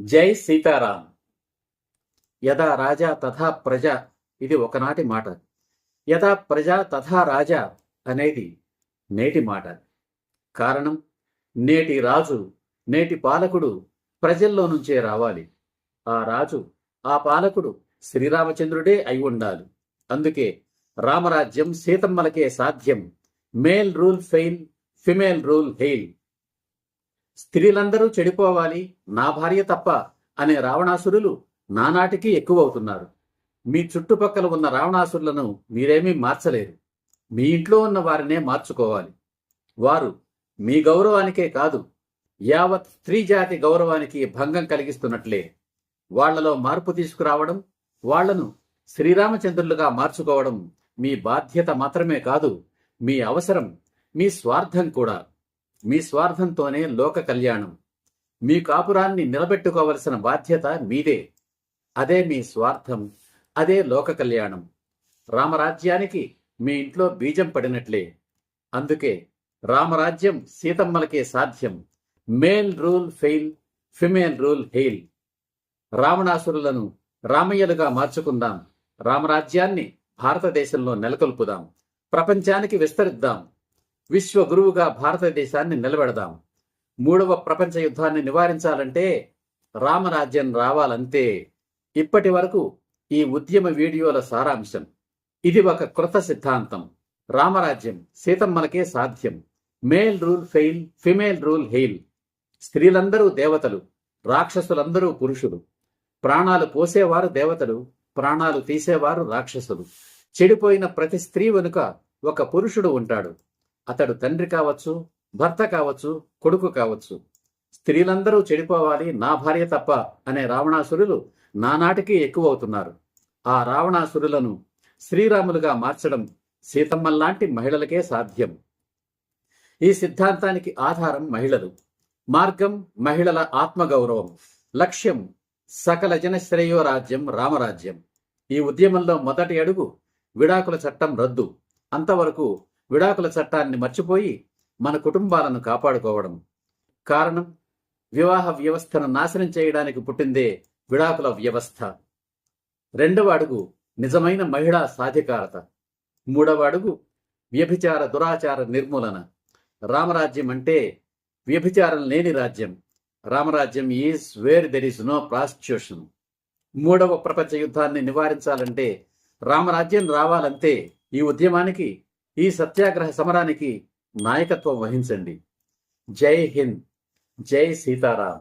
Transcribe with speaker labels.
Speaker 1: జై సీతారాం. యథా రాజా తథా ప్రజ ఇది ఒకనాటి మాట. యథా ప్రజా తథా రాజా అనేది నేటి మాట. కారణం నేటి రాజు నేటి పాలకుడు ప్రజల్లో నుంచే రావాలి. ఆ రాజు ఆ పాలకుడు శ్రీరామచంద్రుడే అయి ఉండాలి. అందుకే రామరాజ్యం సీతమ్మలకే సాధ్యం. Male rule fail female rule hail. స్త్రీలందరూ చెడిపోవాలి నా భార్య తప్ప అనే రావణాసురులు నానాటికి ఎక్కువవుతున్నారు. మీ చుట్టుపక్కల ఉన్న రావణాసురులను మీరేమీ మార్చలేరు. మీ ఇంట్లో ఉన్న వారినే మార్చుకోవాలి. వారు మీ గౌరవానికే కాదు యావత్ స్త్రీ జాతి గౌరవానికి భంగం కలిగిస్తున్నట్లే. వాళ్ళలో మార్పు తీసుకురావడం వాళ్ళను శ్రీరామచంద్రులుగా మార్చుకోవడం మీ బాధ్యత మాత్రమే కాదు మీ అవసరం మీ స్వార్థం కూడా. మీ స్వార్థంతోనే లోక కళ్యాణం. మీ కాపురాన్ని నిలబెట్టుకోవలసిన బాధ్యత మీదే. అదే మీ స్వార్థం అదే లోక కళ్యాణం. రామరాజ్యానికి మీ ఇంట్లో బీజం పడినట్లే. అందుకే రామరాజ్యం సీతమ్మలకే సాధ్యం. Male rule fail female rule hail. రావణాసురులను రామయ్యలుగా మార్చుకుందాం. రామరాజ్యాన్ని భారతదేశంలో నెలకొల్పుదాం. ప్రపంచానికి విస్తరిద్దాం. విశ్వ గురువుగా భారతదేశాన్ని నిలబెడదాం. మూడవ ప్రపంచ యుద్ధాన్ని నివారించాలంటే రామరాజ్యం రావాలంతే. ఇప్పటి వరకు ఈ ఉద్యమ వీడియోల సారాంశం. ఇది ఒక కృత సిద్ధాంతం. రామరాజ్యం సీతమ్మలకే సాధ్యం. Male rule fail female rule hail. స్త్రీలందరూ దేవతలు రాక్షసులందరూ పురుషులు. ప్రాణాలు పోసేవారు దేవతలు ప్రాణాలు తీసేవారు రాక్షసులు. చెడిపోయిన ప్రతి స్త్రీ వెనుక ఒక పురుషుడు ఉంటాడు. అతడు తండ్రి కావచ్చు భర్త కావచ్చు కొడుకు కావచ్చు. స్త్రీలందరూ చెడిపోవాలి నా భార్య తప్ప అనే రావణాసురులు నానాటికి ఎక్కువవుతున్నారు. ఆ రావణాసురులను శ్రీరాములుగా మార్చడం సీతమ్మల్లాంటి మహిళలకే సాధ్యం. ఈ సిద్ధాంతానికి ఆధారం మహిళలు. మార్గం మహిళల ఆత్మగౌరవం. లక్ష్యం సకల జనశ్రేయో రాజ్యం రామరాజ్యం. ఈ ఉద్యమంలో మొదటి అడుగు విడాకుల చట్టం రద్దు. అంతవరకు విడాకుల చట్టాన్ని మర్చిపోయి మన కుటుంబాలను కాపాడుకోవడం. కారణం వివాహ వ్యవస్థను నాశనం చేయడానికి పుట్టిందే విడాకుల వ్యవస్థ. రెండవ అడుగు నిజమైన మహిళా సాధికారత. మూడవ అడుగు వ్యభిచార దురాచార నిర్మూలన. రామరాజ్యం అంటే వ్యభిచారం లేని రాజ్యం. రామరాజ్యం is where there is no prostitution. మూడవ ప్రపంచ యుద్ధాన్ని నివారించాలంటే రామరాజ్యం రావాలంటే ఈ ఉద్యమానికి ఈ సత్యాగ్రహ సమరానికి నాయకత్వం వహించండి. జై హింద్. జై సీతారాం.